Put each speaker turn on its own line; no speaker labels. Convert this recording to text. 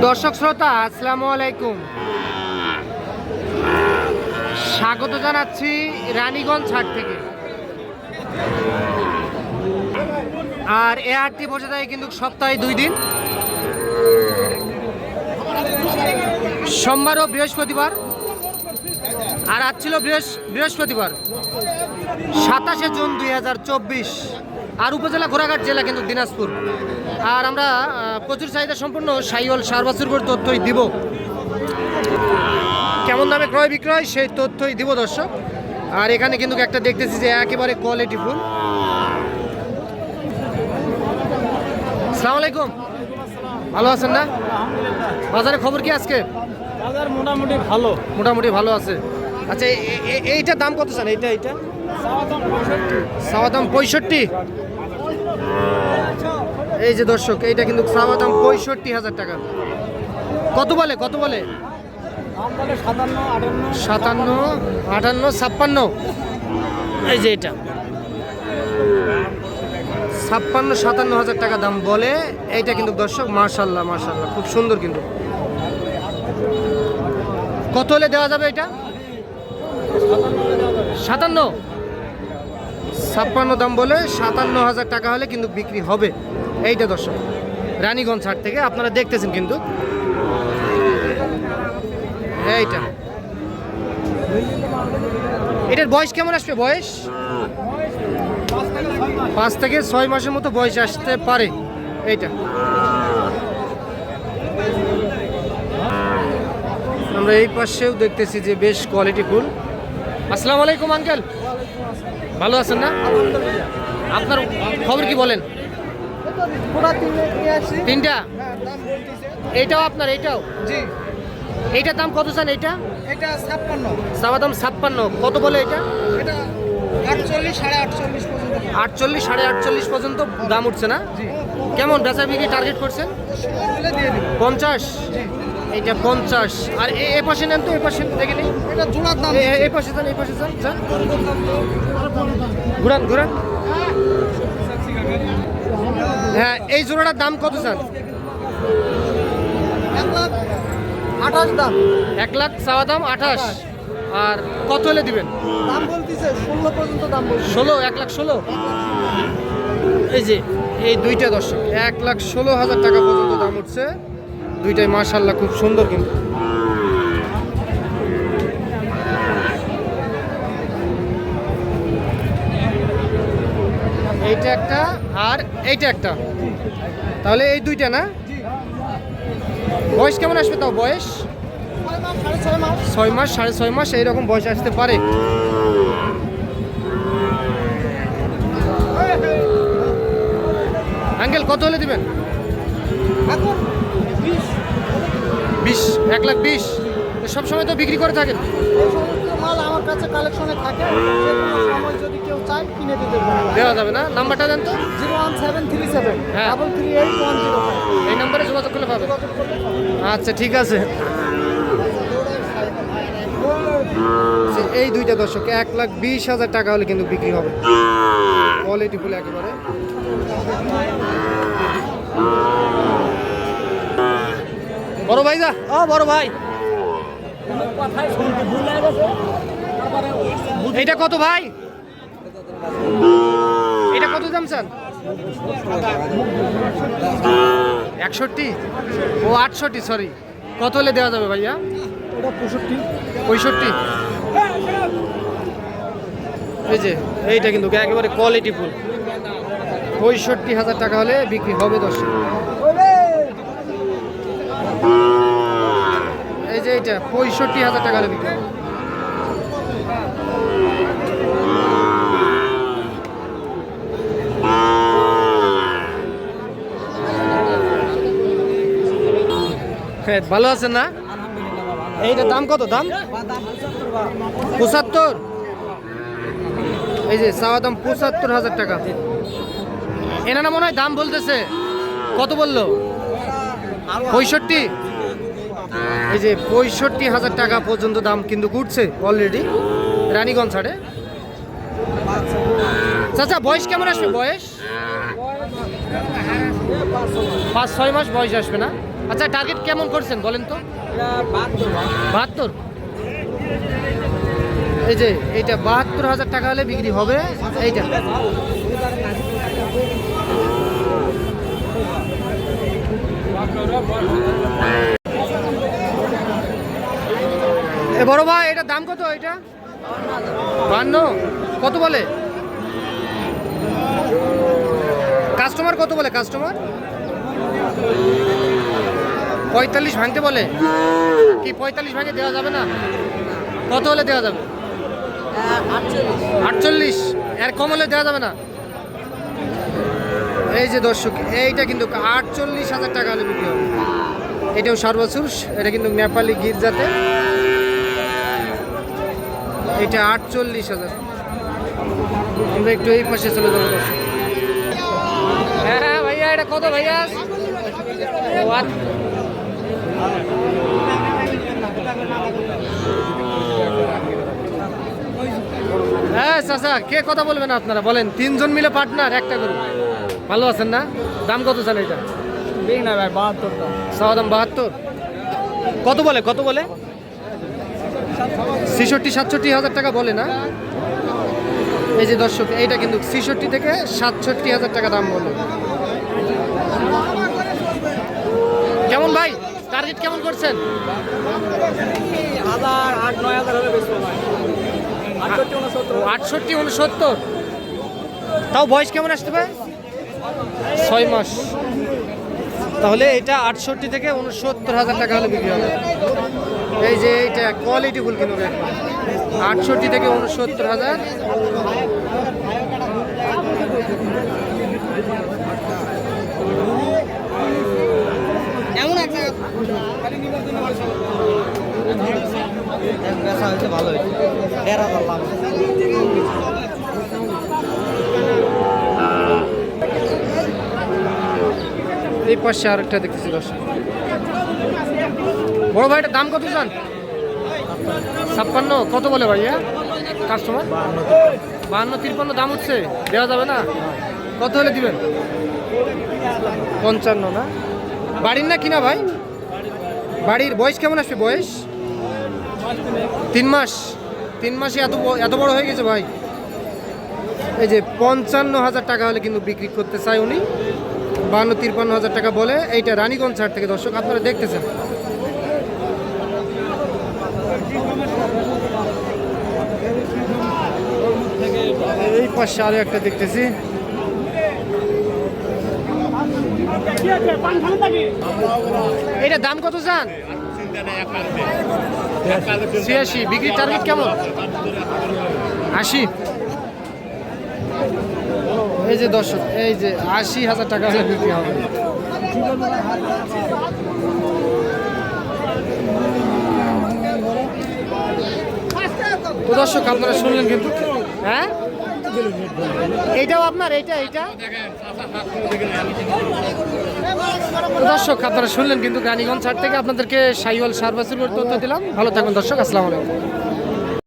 দর্শক শ্রোতা, আসসালামু আলাইকুম। স্বাগত জানাচ্ছি রানীগঞ্জ হাট থেকে। আর এ হাটটি বসে থাকে কিন্তু সপ্তাহে দুই দিন। সোমবার ও বৃহস্পতিবার। আর আজ ছিল বৃহস- বৃহস্পতিবার, সাতাশে জুন দুই হাজার চব্বিশ। আর উপজেলা ঘোড়াঘাট জেলা কিন্তু দিনাজপুর। আর আমরা প্রচুর চাহিদা সম্পূর্ণ সাইওয়াল সার বাছুর তথ্যই দিব। কেমন দামে ক্রয় বিক্রয় সেই তথ্যই দিব দর্শক। আর এখানে কিন্তু একটা দেখতেছি যে একেবারে কোয়ালিটি ফুল। সালাম আলাইকুম। ভালো আছেন না? বাজারে খবর কি আজকে?
বাজার মোটামুটি ভালো।
মোটামুটি ভালো আছে। আচ্ছা এ- এ- এইটার দাম কত চান এইটা এইটা? সাওয়া দাম পঁয়ষট্টি? এই যে দর্শক, এইটা কিন্তু সাওয়া দাম পঁয়ষট্টি হাজার টাকা। কত বলে কত বলে?
সাতান্ন, আটান্ন,
ছাপ্পান্ন। এই যে এটা। ছাপ্পান্ন, সাতান্ন হাজার টাকা দাম বলে, এইটা কিন্তু দর্শক মার্শাল্লাহ মার্শাল্লাহ খুব সুন্দর কিন্তু। কত হলে দেওয়া যাবে এটা? সাতান্ন। ছাপ্পান্ন দাম বলে সাতান্ন হাজার টাকা হলে কিন্তু বিক্রি হবে। এইটা দর্শক, রানীগঞ্জ হাট থেকে আপনারা দেখতেছেন কিন্তু। এইটা। এটার বয়স কেমন আসবে বয়স? পাঁচ থেকে ছয় মাসের মতো বয়স আসতে পারে। এইটা। আমরা এই পাশেও দেখতেছি যে বেশ কোয়ালিটি ফুল। আসসালামু আলাইকুম আঙ্কেল ভালো আছেন না? আপনার খবর কি বলেন? তিনটা?
হ্যাঁ
এইটাও আপনার এইটাও
জি।
এইটার দাম কত চান এইটা
এটা ছাপ্পান্ন।
চাওয়া দাম ছাপ্পান্ন। কত বলে এটা?
এটা আটচল্লিশ সাড়ে আটচল্লিশ পর্যন্ত।
আটচল্লিশ সাড়ে আটচল্লিশ পর্যন্ত দাম উঠছে না? কেমন বেচা বিক্রি টার্গেট করছেন? পঞ্চাশ?
জি
এইটা পঞ্চাশ। আর এ এ পাশে নেন তো এ পাশে দেখে নিই
এটা জোড়ার দাম।
এ- এ- পাশে যান এই পাশে যান যান। ঘুরান ঘুরান। হ্যাঁ এই জোড়াটার দাম কত
লাখ আঠাশ দাম।
এক লাখ চাওয়া দাম আঠাশ। আর কত হলে দিবেন?
দাম বলতেছে ষোলো পর্যন্ত দাম বলছে
ষোলো এক লাখ ষোলো? এই যে এই দুইটা দর্শক এক লাখ ষোলো হাজার টাকা পর্যন্ত দাম উঠছে। দুইটাই মার্শাল্লাহ খুব সুন্দর কিন্তু। এইটা একটা আর এইটা একটা। তাহলে এই দুইটা না? বয়স কেমন আসবে তাও বয়স?
ছয় মাস, সাড়ে ছয় মাস,
এইরকম বয়স আসতে পারে। আঙ্কেল কত হলে দিবেন?
বিশ।
এক লাখ বিশ। সব সময় তো বিক্রি করে থাকেন।
মাল আমার কাছে কালেকশনে থাকে। যদি কেউ চায় কিনে দিতে
দেওয়া যাবে না। নাম্বারটা দেন তো।
Zero one seven three seven.
হ্যাঁ।
Double three eight one zero
এই নাম্বারে যোগাযোগ করলে পাবে আচ্ছা ঠিক আছে। এই দুইটা দর্শক এক লাখ বিশ হাজার টাকা হলে কিন্তু বিক্রি হবে। কোয়ালিটি ফুল একেবারে। বড় ভাই যা। ও বড় ভাই। এইটা কত ভাই? এটা কত দাম স্যার? একষট্টি? ও আটষট্টি সরি কত হলে দেওয়া যাবে ভাইয়া?
ওটা পঁয়ষট্টি।
পঁয়ষট্টি এই যে এইটা কিন্তু একেবারে কোয়ালিটি ফুল পঁয়ষট্টি হাজার টাকা হলে বিক্রি হবে দশ এই যে এইটা, পঁয়ষট্টি হাজার টাকা হলে ভালো আছেন না? এইটার দাম কত? দাম? পঁচাত্তর। এই যে চাওয়া দাম পঁচাত্তর হাজার টাকা। এনারা মনে হয় দাম বলতেছে। কত বলল? পঁয়ষট্টি? এই যে পঁয়ষট্টি হাজার টাকা পর্যন্ত দাম কিন্তু ঘুরছে অলরেডি রানীগঞ্জ হাটে। চাচা, বয়স কেমন আসবে? বয়স? পাঁচ, ছয় মাস বয়স আসবে না? আচ্ছা টার্গেট কেমন করছেন বলেন তো? বাহাত্তর। এই যে, এইটা বাহাত্তর হাজার টাকা হলে বিক্রি হবে। এইটা এ বড় ভাই এটা দাম কত এটা? বান্ন। কত বলে? কাস্টমার কত বলে? কাস্টমার পঁয়তাল্লিশ ভাঙতে বলে? কি পঁয়তাল্লিশ ভাঙে দেওয়া যাবে না? কত হলে দেওয়া যাবে? আটচল্লিশ। এর কম হলে দেওয়া যাবে না? এই যে দর্শক, এইটা কিন্তু আটচল্লিশ হাজার টাকা হলে বিক্রি হবে। এটাও সর্বসুর, এটা কিন্তু নেপালি গির্জাতে। এটা আটচল্লিশ হাজার। আমরা একটু এই পাশে চলে যাব হ্যাঁ ভাইয়া, এটা ভাইয়া? হ্যাঁ চাচা, কে কথা বলবেন আপনারা? বলেন, তিনজন মিলে পার্টনার, একটা করুন ভালো আছেন না? দাম কত চান এটা?
বিক না ভাই বাহাত্তরটা
চাওয়া দাম বাহাত্তর? কত বলে কত বলে? ছেষট্টি সাতষট্টি হাজার টাকা বলে না? এই যে দর্শক এইটা কিন্তু ছেষট্টি থেকে সাতষট্টি হাজার টাকা দাম বলে। কেমন ভাই? টার্গেট কেমন করছেন?
হাজার আট নয় হাজার হলে বেশি আটষট্টি উনসত্তর।
তাও বয়স কেমন আসতে পারে? ছয় মাস। তাহলে এটা আটষট্টি থেকে উনসত্তর হাজার টাকা হলে বিক্রি হবে। এই যে এইটা কোয়ালিটি ফুল কিনবে আটষট্টি থেকে উনসত্তর হাজার।
এমন একটা ভালো হয়েছে দেড় হাজার লাভ।
এই পাশে আরেকটা দেখতেছি দশ বড় ভাইটার দাম কত চান? ছাপ্পান্ন, কত বলে ভাইয়া? কাস্টমার বাহান্ন, তিরপান্ন, দাম উঠছে দেওয়া যাবে না? কত হলে দিবেন? পঞ্চান্ন না? বাড়ির না কিনা ভাই? বাড়ির বয়স কেমন আসবে বয়স? তিন মাস। তিন মাসে এত এত বড় হয়ে গেছে ভাই। এই যে পঞ্চান্ন হাজার টাকা হলে কিন্তু বিক্রি করতে চায় উনি। বান্ন, তিরপান্ন হাজার টাকা বলে এইটা রানীগঞ্জ ছাড় থেকে দর্শক আপনারা দেখতেছেন। এই পাশে আরও একটা দেখতেছি। এটা দাম কত চান ছিয়াশি, বিক্রির টার্গেট কেমন? আশি। এই যে দর্শক, এই যে আশি হাজার টাকা হলে বিক্রি হবে। তো দর্শক, আপনারা শুনলেন কিন্তু হ্যাঁ? এইটাও আপনার, এইটা এইটা? দর্শক, আপনারা শুনলেন কিন্তু রানীগঞ্জ ছাড় থেকে আপনাদেরকে সাইওয়াল সার্ভাসের তথ্য দিলাম। ভালো থাকুন দর্শক, আসসালামু আলাইকুম।